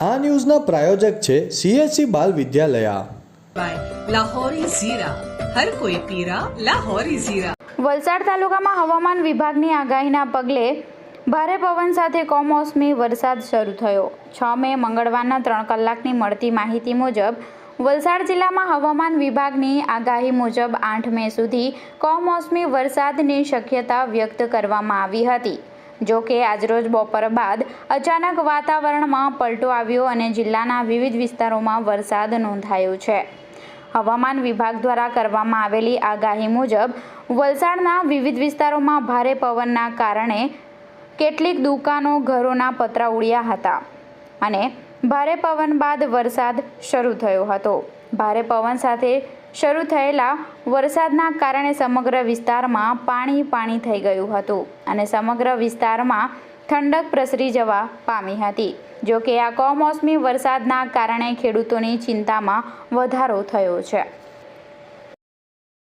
આ ન્યૂઝના પ્રાયોજક છે સીએસસી બાલ વિદ્યાલયા. લાહોરી ઝીરા. લાહોરી વલસાડ તાલુકામાં હવામાન વિભાગની આગાહીના પગલે ભારે પવન સાથે કમોસમી વરસાદ શરૂ થયો. છ મે મંગળવારના ત્રણ કલાકની મળતી માહિતી મુજબ વલસાડ જિલ્લામાં હવામાન વિભાગની આગાહી મુજબ આઠ મે સુધી કમોસમી વરસાદની શક્યતા વ્યક્ત કરવામાં આવી હતી. જો કે આજરોજ બપોર બાદ અચાનક વાતાવરણમાં પલટો આવ્યો અને જિલ્લાના વિવિધ વિસ્તારોમાં વરસાદ નોંધાયો છે. હવામાન વિભાગ દ્વારા કરવામાં આવેલી આગાહી મુજબ, વલસાડના વિવિધ વિસ્તારોમાં ભારે પવનના કારણે કેટલીક દુકાનો ઘરોના પતરા ઉડ્યા હતા અને ભારે પવન બાદ વરસાદ શરૂ થયો હતો. ભારે પવન સાથે શરૂ થયેલા વરસાદના કારણે સમગ્ર વિસ્તારમાં પાણી પાણી થઈ ગયું હતું અને સમગ્ર વિસ્તારમાં ઠંડક પ્રસરી જવા પામી હતી. જો કે આ કમોસમી વરસાદના કારણે ખેડૂતોની ચિંતામાં વધારો થયો છે.